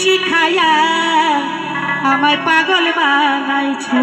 শিখায়া আমায় পাগল বানাইছো।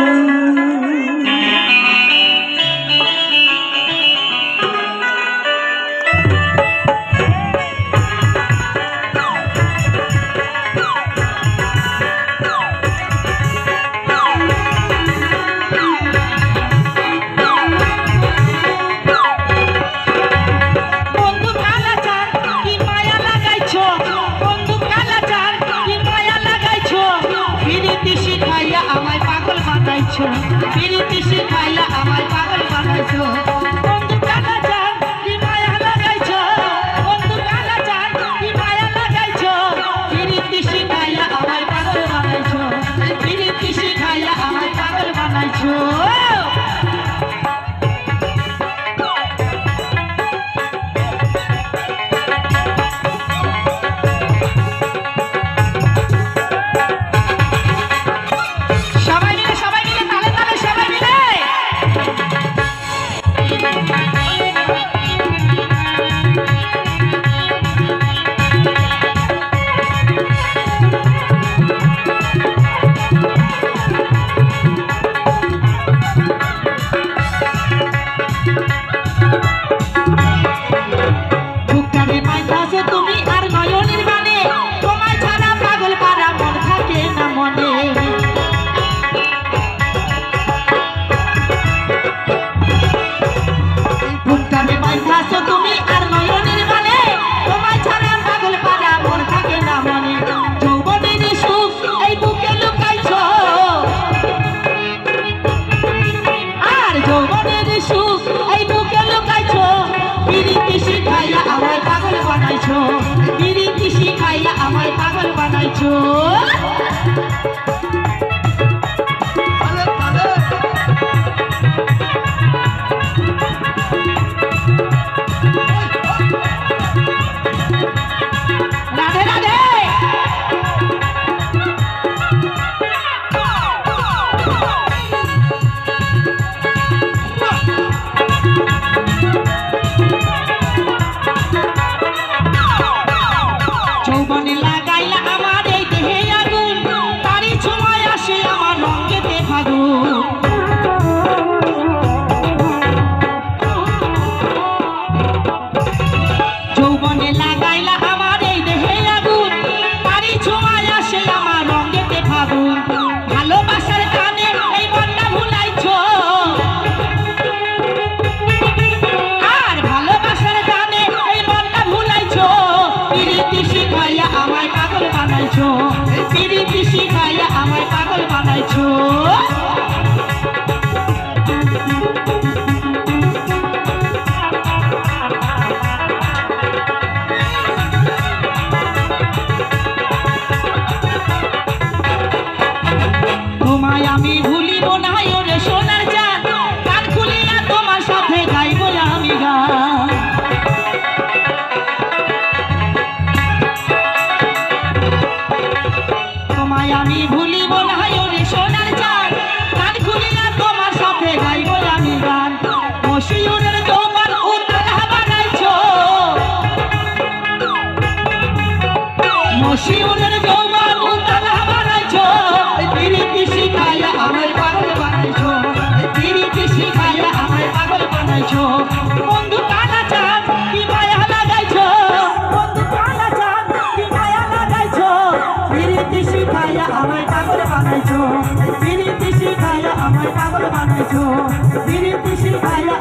বানাইছো বিরতি শিখাইলা আমার পাগল বানাইছো বন্ধু কালা চান কি মায়া লাগাইছো? বন্ধু কালা চান কি মায়া লাগাইছো? বিরতি শিখাইলা আমার পাগল বানাইছো। বিরতি শিখাইলা আমার পাগল বানাইছো। কিছু পাগল বানাইছো? তোমায় আমি ভুলিব না ওরে সোনা। আমি ভুলিব না সোনার বানাইছো দিনের পিসি খাইয়া